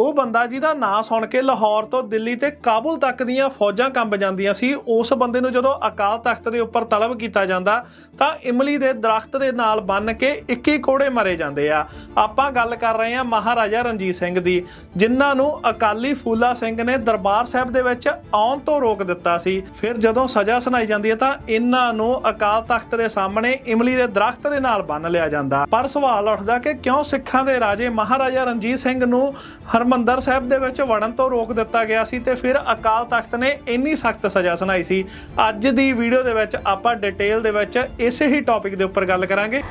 ਉਹ ਬੰਦਾ ਜਿਹਦਾ ਨਾਂ ਸੁਣ ਕੇ ਲਾਹੌਰ ਤੋਂ ਦਿੱਲੀ ਤੇ ਕਾਬੁਲ ਤੱਕ ਦੀਆਂ ਫੌਜਾਂ ਕੰਬ ਜਾਂਦੀਆਂ ਸੀ, ਉਸ ਬੰਦੇ ਨੂੰ ਜਦੋਂ ਅਕਾਲ ਤਖਤ ਦੇ ਉੱਪਰ ਤਲਬ ਕੀਤਾ ਜਾਂਦਾ, ਤਾਂ ਇਮਲੀ ਦੇ ਦਰਖਤ ਦੇ ਨਾਲ ਬੰਨ ਕੇ 21 ਕੋੜੇ ਮਰੇ ਜਾਂਦੇ ਆ। ਆਪਾਂ ਗੱਲ ਕਰ ਰਹੇ ਹਾਂ ਮਹਾਰਾਜਾ ਰਣਜੀਤ ਸਿੰਘ ਦੀ, ਜਿਨ੍ਹਾਂ ਨੂੰ ਅਕਾਲੀ ਫੂਲਾ ਸਿੰਘ ਨੇ ਦਰਬਾਰ ਸਾਹਿਬ ਦੇ ਵਿੱਚ ਆਉਣ ਤੋਂ ਰੋਕ ਦਿੱਤਾ ਸੀ। ਫਿਰ ਜਦੋਂ ਸਜ਼ਾ ਸੁਣਾਈ ਜਾਂਦੀ ਹੈ, ਤਾਂ ਇਹਨਾਂ ਨੂੰ ਅਕਾਲ ਤਖਤ ਦੇ ਸਾਹਮਣੇ ਇਮਲੀ ਦੇ ਦਰਖਤ ਦੇ ਨਾਲ ਬੰਨ ਲਿਆ ਜਾਂਦਾ। ਪਰ ਸਵਾਲ ਉੱਠਦਾ ਕਿ ਕਿਉਂ ਸਿੱਖਾਂ ਦੇ ਰਾਜੇ ਮਹਾਰਾਜਾ ਰਣਜੀਤ ਸਿੰਘ ਨੂੰ ਹਰਮੰਦਰ ਸਾਹਿਬ ਦੇ ਵਿੱਚ ਵੜਨ ਤੋਂ ਰੋਕ ਦਿੱਤਾ ਗਿਆ ਸੀ ਤੇ ਫਿਰ ਅਕਾਲ ਤਖਤ ਨੇ ਇੰਨੀ ਸਖਤ ਸਜ਼ਾ ਸੁਣਾਈ ਸੀ। ਅੱਜ ਦੀ ਵੀਡੀਓ ਦੇ ਵਿੱਚ ਆਪਾਂ ਡਿਟੇਲ ਦੇ ਵਿੱਚ ਇਸੇ ਹੀ ਟੌਪਿਕ ਦੇ ਉੱਪਰ ਗੱਲ ਕਰਾਂਗੇ।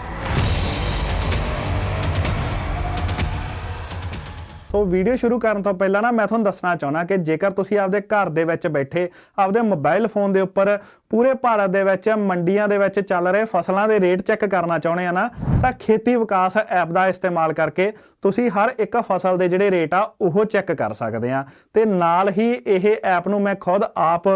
ਸੋ ਵੀਡੀਓ ਸ਼ੁਰੂ ਕਰਨ ਤੋਂ ਪਹਿਲਾਂ ਨਾ ਮੈਂ ਤੁਹਾਨੂੰ ਦੱਸਣਾ ਚਾਹੁੰਦਾ ਕਿ ਜੇਕਰ ਤੁਸੀਂ ਆਪਦੇ ਘਰ ਦੇ ਵਿੱਚ ਬੈਠੇ, ਆਪਦੇ ਮੋਬਾਈਲ ਫੋਨ ਦੇ ਉੱਪਰ ਪੂਰੇ ਭਾਰਤ ਦੇ ਵਿੱਚ, ਮੰਡੀਆਂ ਦੇ ਵਿੱਚ ਚੱਲ ਰਹੇ ਫਸਲਾਂ ਦੇ ਰੇਟ ਚੈੱਕ ਕਰਨਾ ਚਾਹੁੰਦੇ ਆ ਨਾ, ਤਾਂ ਖੇਤੀ ਵਿਕਾਸ ਐਪ ਦਾ ਇਸਤੇਮਾਲ ਕਰਕੇ ਤੁਸੀਂ ਹਰ ਇੱਕ ਫਸਲ ਦੇ ਜਿਹੜੇ ਰੇਟ ਆ, ਉਹ ਚੈੱਕ ਕਰ ਸਕਦੇ ਆ। ਤੇ ਨਾਲ ਹੀ ਇਹ ਐਪ ਨੂੰ ਮੈਂ ਖੁਦ ਆਪ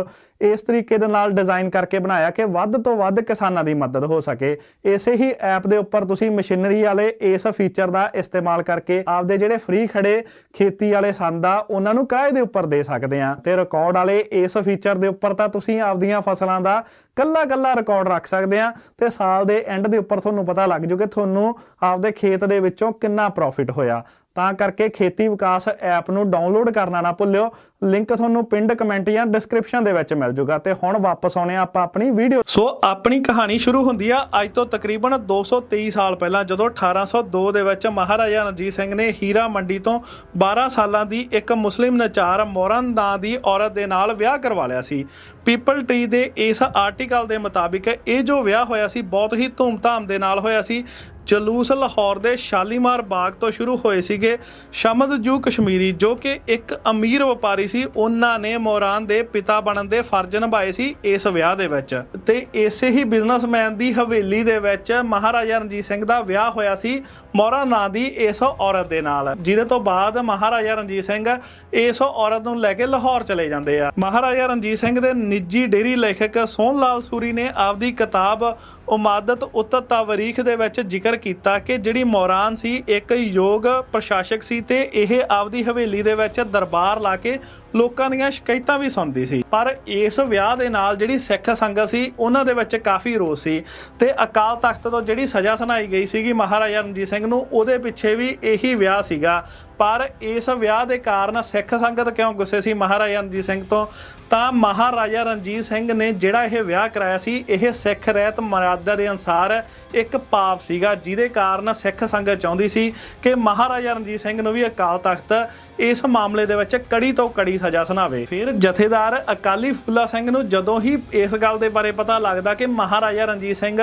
ਇਸ ਤਰੀਕੇ ਦੇ ਨਾਲ ਡਿਜ਼ਾਈਨ ਕਰਕੇ ਬਣਾਇਆ ਕਿ ਵੱਧ ਤੋਂ ਵੱਧ ਕਿਸਾਨਾਂ ਦੀ ਮਦਦ ਹੋ ਸਕੇ। ਇਸੇ ਹੀ ਐਪ ਦੇ ਉੱਪਰ ਤੁਸੀਂ ਮਸ਼ੀਨਰੀ ਵਾਲੇ ਇਸ ਫੀਚਰ ਦਾ ਇਸਤੇਮਾਲ ਕਰਕੇ ਆਪਦੇ ਜਿਹੜੇ ਫ੍ਰੀ ਖੜੇ ਖੇਤੀ ਵਾਲੇ ਸੰਦ ਆ, ਉਹਨਾਂ ਨੂੰ ਕਿਰਾਏ ਦੇ ਉੱਪਰ ਦੇ ਸਕਦੇ ਆ। ਤੇ ਰਿਕਾਰਡ ਵਾਲੇ ਇਸ ਫੀਚਰ ਦੇ ਉੱਪਰ ਤਾਂ ਤੁਸੀਂ ਆਪਦੀਆਂ ਫਸਲਾਂ ਦਾ ਕੱਲਾ ਕੱਲਾ ਰਿਕਾਰਡ ਰੱਖ ਸਕਦੇ ਆ ਤੇ ਸਾਲ ਦੇ ਐਂਡ ਦੇ ਉੱਪਰ ਤੁਹਾਨੂੰ ਪਤਾ ਲੱਗ ਜੂਗੇ ਤੁਹਾਨੂੰ ਆਪਦੇ ਖੇਤ ਦੇ ਵਿੱਚੋਂ ਕਿੰਨਾ ਪ੍ਰੋਫਿਟ ਹੋਇਆ। ਤਾਂ ਕਰਕੇ ਖੇਤੀ ਵਿਕਾਸ ਐਪ ਨੂੰ ਡਾਊਨਲੋਡ ਕਰਨਾ ਨਾ ਭੁੱਲਿਓ। ਲਿੰਕ ਤੁਹਾਨੂੰ ਪਿੰਡ ਕਮੈਂਟ ਜਾਂ ਡਿਸਕ੍ਰਿਪਸ਼ਨ ਦੇ ਵਿੱਚ ਮਿਲ ਜੂਗਾ ਤੇ ਹੁਣ ਵਾਪਸ ਆਉਣੇ ਆ ਆਪਾਂ ਆਪਣੀ ਵੀਡੀਓ ਸੋ ਆਪਣੀ ਕਹਾਣੀ ਸ਼ੁਰੂ ਹੁੰਦੀ ਆ ਅੱਜ ਤੋਂ ਤਕਰੀਬਨ 223 ਸਾਲ ਪਹਿਲਾਂ ਜਦੋਂ 1802 ਦੇ ਵਿੱਚ ਮਹਾਰਾਜਾ ਰਣਜੀਤ ਸਿੰਘ ਨੇ ਹੀਰਾ ਮੰਡੀ ਤੋਂ 12 ਸਾਲਾਂ ਦੀ ਇੱਕ ਮੁਸਲਿਮ ਨਚਾਰ ਮੋਰਨ ਨਾਂ ਦੀ ਔਰਤ ਦੇ ਨਾਲ ਵਿਆਹ ਕਰਵਾ ਲਿਆ ਸੀ। ਪੀਪਲ ਟ੍ਰੀ ਦੇ ਇਸ ਆਰਟੀਕਲ ਦੇ ਮੁਤਾਬਿਕ ਇਹ ਜੋ ਵਿਆਹ ਹੋਇਆ ਸੀ, ਬਹੁਤ ਹੀ ਧੂਮਧਾਮ ਦੇ ਨਾਲ ਹੋਇਆ ਸੀ। ਜਲੂਸ ਲਾਹੌਰ ਦੇ ਸ਼ਾਲੀਮਾਰ ਬਾਗ ਤੋਂ ਸ਼ੁਰੂ ਹੋਏ ਸੀਗੇ ਸ਼ਮਦ ਜੂ ਕਸ਼ਮੀਰੀ, ਜੋ ਕਿ ਇੱਕ ਅਮੀਰ ਵਪਾਰੀ ਸੀ, ਉਹਨਾਂ ਨੇ ਮੋਰਾਨ ਦੇ ਪਿਤਾ ਬਣਨ ਦੇ ਫਰਜ਼ ਨਿਭਾਏ ਸੀ ਇਸ ਵਿਆਹ ਦੇ ਵਿੱਚ। ਤੇ ਇਸੇ ਹੀ ਬਿਜ਼ਨਸਮੈਨ ਦੀ ਹਵੇਲੀ ਦੇ ਵਿੱਚ ਮਹਾਰਾਜਾ ਰਣਜੀਤ ਸਿੰਘ ਦਾ ਵਿਆਹ ਹੋਇਆ ਸੀ, ਮੋਰਾ ਨਾਂ ਦੀ ਇਸ ਔਰਤ ਦੇ ਨਾਲ। ਜਿਹਦੇ ਤੋਂ ਬਾਅਦ ਮਹਾਰਾਜਾ ਰਣਜੀਤ ਸਿੰਘ ਇਸ ਔਰਤ ਨੂੰ ਲੈ ਕੇ ਲਾਹੌਰ ਚਲੇ ਜਾਂਦੇ ਆ। ਮਹਾਰਾਜਾ ਰਣਜੀਤ ਸਿੰਘ ਦੇ ਨਿੱਜੀ ਡੇਰੀ ਲੇਖਕ ਸੋਹਣ ਲਾਲ ਸੂਰੀ ਨੇ ਆਪਦੀ ਕਿਤਾਬ ਉਮਾਦਤ ਉਤ ਤਵਰੀਖ ਦੇ ਵਿੱਚ ਜ਼ਿਕਰ ਕੀਤਾ ਕਿ ਜਿਹੜੀ ਮੌਰਾਨ ਸੀ, ਇੱਕ ਯੋਗ ਪ੍ਰਸ਼ਾਸਕ ਸੀ ਤੇ ਇਹ ਆਪਦੀ ਹਵੇਲੀ ਦੇ ਵਿੱਚ ਦਰਬਾਰ ਲਾ ਕੇ ਲੋਕਾਂ ਦੀਆਂ ਸ਼ਿਕਾਇਤਾਂ ਵੀ ਸੁਣਦੀ ਸੀ। ਪਰ ਇਸ ਵਿਆਹ ਦੇ ਨਾਲ ਜਿਹੜੀ ਸਿੱਖ ਸੰਗਤ ਸੀ, ਉਹਨਾਂ ਦੇ ਵਿੱਚ ਕਾਫੀ ਰੋਸ ਸੀ ਤੇ ਅਕਾਲ ਤਖਤ ਤੋਂ ਜਿਹੜੀ ਸਜ਼ਾ ਸੁਣਾਈ ਗਈ ਸੀਗੀ ਮਹਾਰਾਜਾ ਰਣਜੀਤ ਸਿੰਘ ਨੂੰ, ਉਹਦੇ ਪਿੱਛੇ ਵੀ ਇਹੀ ਵਿਆਹ ਸੀਗਾ। ਪਰ ਇਸ ਵਿਆਹ ਦੇ ਕਾਰਨ ਸਿੱਖ ਸੰਗਤ ਕਿਉਂ ਗੁੱਸੇ ਸੀ ਮਹਾਰਾਜਾ ਰਣਜੀਤ ਸਿੰਘ ਤੋਂ? ਤਾਂ ਮਹਾਰਾਜਾ ਰਣਜੀਤ ਸਿੰਘ ਨੇ ਜਿਹੜਾ ਇਹ ਵਿਆਹ ਕਰਾਇਆ ਸੀ, ਇਹ ਸਿੱਖ ਰਹਿਤ ਮਰਿਆਦਾ ਦੇ ਅਨਸਾਰ ਇੱਕ ਪਾਪ ਸੀਗਾ, ਜਿਹਦੇ ਕਾਰਨ ਸਿੱਖ ਸੰਗਤ ਚਾਹੁੰਦੀ ਸੀ ਕਿ ਮਹਾਰਾਜਾ ਰਣਜੀਤ ਸਿੰਘ ਨੂੰ ਵੀ ਅਕਾਲ ਤਖਤ ਇਸ ਮਾਮਲੇ ਦੇ ਵਿੱਚ ਕੜੀ ਤੋਂ ਕੜੀ ਸਜ਼ਾ ਸੁਣਾਵੇ। ਫਿਰ ਜਥੇਦਾਰ ਅਕਾਲੀ ਫੁੱਲਾ ਸਿੰਘ ਨੂੰ ਜਦੋਂ ਹੀ ਇਸ ਗੱਲ ਦੇ ਬਾਰੇ ਪਤਾ ਲੱਗਦਾ ਕਿ ਮਹਾਰਾਜਾ ਰਣਜੀਤ ਸਿੰਘ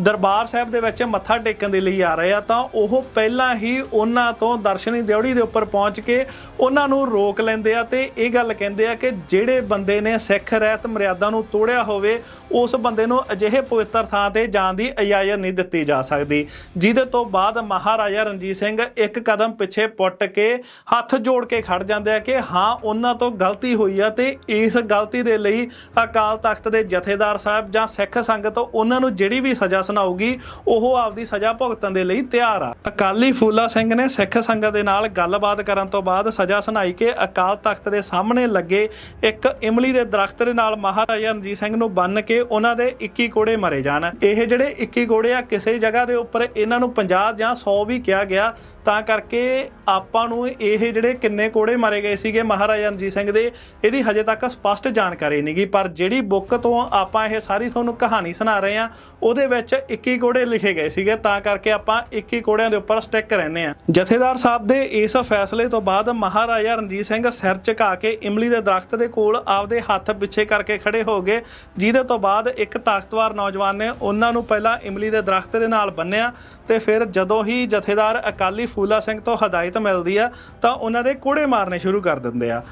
ਦਰਬਾਰ ਸਾਹਿਬ ਦੇ ਵਿੱਚ ਮੱਥਾ ਟੇਕਣ ਦੇ ਲਈ ਆ ਰਹੇ ਆ, ਤਾਂ ਉਹ ਪਹਿਲਾਂ ਹੀ ਉਹਨਾਂ ਤੋਂ ਦਰਸ਼ਨੀ ਦਿਉੜੀ ਦੇ ਉੱਪਰ ਪਹੁੰਚ ਕੇ ਉਹਨਾਂ ਨੂੰ ਰੋਕ ਲੈਂਦੇ ਆ ਤੇ ਇਹ ਗੱਲ ਕਹਿੰਦੇ ਆ ਕਿ ਜਿਹੜੇ ਬੰਦੇ ਨੇ ਸਿੱਖ ਰਹਿਤ ਮਰਿਆਦਾ ਨੂੰ ਤੋੜਿਆ ਹੋਵੇ, ਉਸ ਬੰਦੇ ਨੂੰ ਅਜਿਹੇ ਪਵਿੱਤਰ ਥਾਂ ਤੇ ਜਾਣ ਦੀ ਇਜਾਜ਼ਤ ਨਹੀਂ ਦਿੱਤੀ ਜਾ ਸਕਦੀ। ਜਿਹਦੇ ਤੋਂ ਬਾਅਦ ਮਹਾਰਾਜਾ ਰਣਜੀਤ ਸਿੰਘ ਇੱਕ ਕਦਮ ਪਿੱਛੇ ਪੁੱਟ ਕੇ ਹੱਥ ਜੋੜ ਕੇ ਖੜ ਜਾਂਦੇ ਆ ਕਿ ਹਾਂ, ਉਹਨਾਂ ਤੋਂ ਗਲਤੀ ਹੋਈ ਆ ਤੇ ਇਸ ਗਲਤੀ ਦੇ ਲਈ ਅਕਾਲ ਤਖਤ ਦੇ ਜਥੇਦਾਰ ਸਾਹਿਬ ਜਾਂ ਸਿੱਖ ਸੰਗਤ ਉਹਨਾਂ ਨੂੰ ਜਿਹੜੀ ਵੀ ਸਜ਼ਾ ਸੁਣਾਉਗੀ ਉਹ ਆਪਦੀ ਸਜ਼ਾ ਭੁਗਤਣ ਦੇ ਲਈ ਤਿਆਰ ਆ। ਅਕਾਲੀ ਫੂਲਾ ਸਿੰਘ ਨੇ ਸਿੱਖ ਸੰਗਤ ਦੇ ਨਾਲ ਗੱਲਬਾਤ ਕਰਨ ਤੋਂ ਬਾਅਦ ਸਜ਼ਾ ਸੁਣਾਈ ਕੇ ਅਕਾਲ ਤਖਤ ਦੇ ਸਾਹਮਣੇ ਲੱਗੇ ਇੱਕ ਇਮਲੀ ਦੇ ਦਰਖਤ ਦੇ ਨਾਲ ਮਹਾਰਾਜਾ ਰਣਜੀਤ ਸਿੰਘ ਨੂੰ ਬੰਨ ਕੇ ਉਹਨਾਂ ਦੇ 21 ਕੋੜੇ ਮਰੇ ਜਾਣ। ਇਹ ਜਿਹੜੇ 21 ਕੋੜੇ ਆ, ਕਿਸੇ ਜਗ੍ਹਾ ਦੇ ਉੱਪਰ ਇਹਨਾਂ ਨੂੰ 50 ਜਾਂ 100 ਵੀ ਕਿਹਾ ਗਿਆ ਤਾਂ ਕਰਕੇ ਆਪਾਂ ਨੂੰ ਇਹ ਜਿਹੜੇ ਕਿੰਨੇ ਕੋੜੇ ਮਾਰੇ ਗਏ ਸੀਗੇ ਮਹਾਰਾਜਾ ਰਣਜੀਤ ਸਿੰਘ ਦੇ, ਇਹਦੀ ਹਜੇ ਤੱਕ ਸਪਸ਼ਟ ਜਾਣਕਾਰੀ ਨਹੀਂ ਨਹੀਂਗੀ ਪਰ ਜਿਹੜੀ ਬੁੱਕ ਤੋਂ ਆਪਾਂ ਇਹ ਸਾਰੀ ਤੁਹਾਨੂੰ ਕਹਾਣੀ ਸੁਣਾ ਰਹੇ ਆ ਉਹਦੇ ਵਿੱਚ 21 ਕੋੜੇ ਲਿਖੇ ਗਏ ਸੀਗੇ, ਤਾਂ ਕਰਕੇ ਆਪਾਂ 21 ਕੋੜਿਆਂ ਦੇ ਉੱਪਰ ਸਟਿਕ ਰਹਿੰਦੇ ਆ ਜਥੇਦਾਰ ਸਾਹਿਬ ਦੇ ਇਸ ਫੈਸਲੇ ਤੋਂ ਬਾਅਦ ਮਹਾਰਾਜਾ ਰਣਜੀਤ ਸਿੰਘ ਸਿਰ ਝੁਕਾ ਕੇ ਇਮਲੀ ਦੇ ਦਰਖਤ ਦੇ ਕੋਲ ਆਪਦੇ ਹੱਥ ਪਿੱਛੇ ਕਰਕੇ ਖੜੇ ਹੋ ਗਏ, ਜਿਹਦੇ ਤੋਂ ਬਾਅਦ ਇੱਕ ਤਾਕਤਵਰ ਨੌਜਵਾਨ ਨੇ ਉਹਨਾਂ ਨੂੰ ਪਹਿਲਾਂ ਇਮਲੀ ਦੇ ਦਰਖਤ ਦੇ ਨਾਲ ਬੰਨਿਆ ਤੇ ਫਿਰ ਜਦੋਂ ਹੀ ਜਥੇਦਾਰ ਅਕਾਲੀ ਫੂਲਾ ਸਿੰਘ ਤੋਂ ਹਦਾਇਤ ਮਿਲਦੀ ਆ ਤਾਂ ਉਹਨਾਂ ਦੇ ਕੋੜੇ ਮਾਰਨੇ ਸ਼ੁਰੂ ਕਰ ਦਿੰਦੇ ਆ।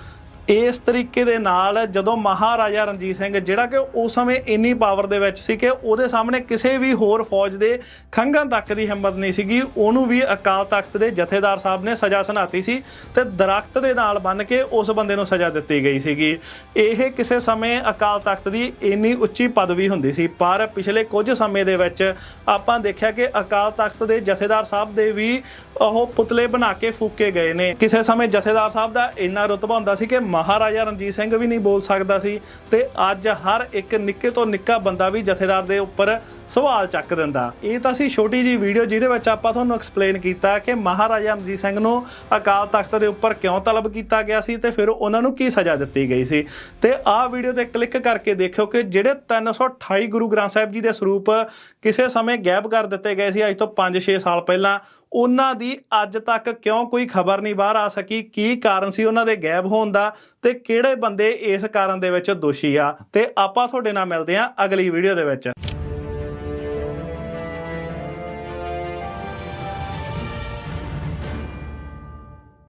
ਇਸ ਤਰੀਕੇ ਦੇ ਨਾਲ ਜਦੋਂ ਮਹਾਰਾਜਾ ਰਣਜੀਤ ਸਿੰਘ, ਜਿਹੜਾ ਕਿ ਉਸ ਸਮੇਂ ਇੰਨੀ ਪਾਵਰ ਦੇ ਵਿੱਚ ਸੀ ਕਿ ਉਹਦੇ ਸਾਹਮਣੇ ਕਿਸੇ ਵੀ ਹੋਰ ਫੌਜ ਦੇ ਖੰਘਾਂ ਤੱਕ ਦੀ ਹਿੰਮਤ ਨਹੀਂ ਸੀਗੀ, ਉਹਨੂੰ ਵੀ ਅਕਾਲ ਤਖਤ ਦੇ ਜਥੇਦਾਰ ਸਾਹਿਬ ਨੇ ਸਜ਼ਾ ਸੁਣਾਤੀ ਸੀ ਤੇ ਦਰਖਤ ਦੇ ਨਾਲ ਬੰਨ ਕੇ ਉਸ ਬੰਦੇ ਨੂੰ ਸਜ਼ਾ ਦਿੱਤੀ ਗਈ ਸੀਗੀ। ਇਹ ਕਿਸੇ ਸਮੇਂ ਅਕਾਲ ਤਖਤ ਦੀ ਇੰਨੀ ਉੱਚੀ ਪਦਵੀ ਹੁੰਦੀ ਸੀ, ਪਰ ਪਿਛਲੇ ਕੁਝ ਸਮੇਂ ਦੇ ਵਿੱਚ ਆਪਾਂ ਦੇਖਿਆ ਕਿ ਅਕਾਲ ਤਖਤ ਦੇ ਜਥੇਦਾਰ ਸਾਹਿਬ ਦੇ ਵੀ ਉਹ ਪੁਤਲੇ ਬਣਾ ਕੇ ਫੂਕੇ ਗਏ ਨੇ। ਕਿਸੇ ਸਮੇਂ ਜਥੇਦਾਰ ਸਾਹਿਬ ਦਾ ਇੰਨਾ ਰੁਤਬਾ ਹੁੰਦਾ ਸੀ ਕਿ ਮਹਾਰਾਜਾ ਰਣਜੀਤ ਸਿੰਘ ਵੀ ਨਹੀਂ ਬੋਲ ਸਕਦਾ ਸੀ ਤੇ ਅੱਜ ਹਰ ਇੱਕ ਨਿੱਕੇ ਤੋਂ ਨਿੱਕਾ ਬੰਦਾ ਵੀ ਜਥੇਦਾਰ ਦੇ ਉੱਪਰ ਸਵਾਲ ਚੱਕ ਦਿੰਦਾ। ਇਹ ਤਾਂ ਸੀ ਛੋਟੀ ਜੀ ਵੀਡੀਓ ਜਿਹਦੇ ਵਿੱਚ ਆਪਾਂ ਤੁਹਾਨੂੰ ਐਕਸਪਲੇਨ ਕੀਤਾ ਕਿ ਮਹਾਰਾਜਾ ਰਣਜੀਤ ਸਿੰਘ ਨੂੰ ਅਕਾਲ ਤਖਤ ਦੇ ਉੱਪਰ ਕਿਉਂ ਤਲਬ ਕੀਤਾ ਗਿਆ ਸੀ ਤੇ ਫਿਰ ਉਹਨਾਂ ਨੂੰ ਕੀ ਸਜ਼ਾ ਦਿੱਤੀ ਗਈ ਸੀ। ਤੇ ਆਹ ਵੀਡੀਓ ਤੇ ਕਲਿੱਕ ਕਰਕੇ ਦੇਖਿਓ ਕਿ ਜਿਹੜੇ 328 ਗੁਰੂ ਗ੍ਰੰਥ ਸਾਹਿਬ ਜੀ ਦੇ ਸਰੂਪ ਕਿਸੇ ਸਮੇਂ ਗਾਇਬ ਕਰ ਦਿੱਤੇ ਗਏ ਸੀ, ਅੱਜ ਤੋਂ 5-6 ਸਾਲ ਪਹਿਲਾਂ ਉਹਨਾਂ ਦੀ ਅੱਜ ਤੱਕ ਕਿਉਂ ਕੋਈ ਖਬਰ ਨਹੀਂ ਬਾਹਰ ਆ ਸਕੀ? ਕੀ ਕਾਰਨ ਸੀ ਉਹਨਾਂ ਦੇ ਗਾਇਬ ਹੋਣ ਦਾ? ਤੇ ਕਿਹੜੇ ਬੰਦੇ ਇਸ ਕਾਰਨ ਦੇ ਵਿੱਚ ਦੋਸ਼ੀ ਆ? ਤੇ ਆਪਾਂ ਤੁਹਾਡੇ ਨਾਲ ਮਿਲਦੇ ਹਾਂ ਅਗਲੀ ਵੀਡੀਓ ਦੇ ਵਿੱਚ।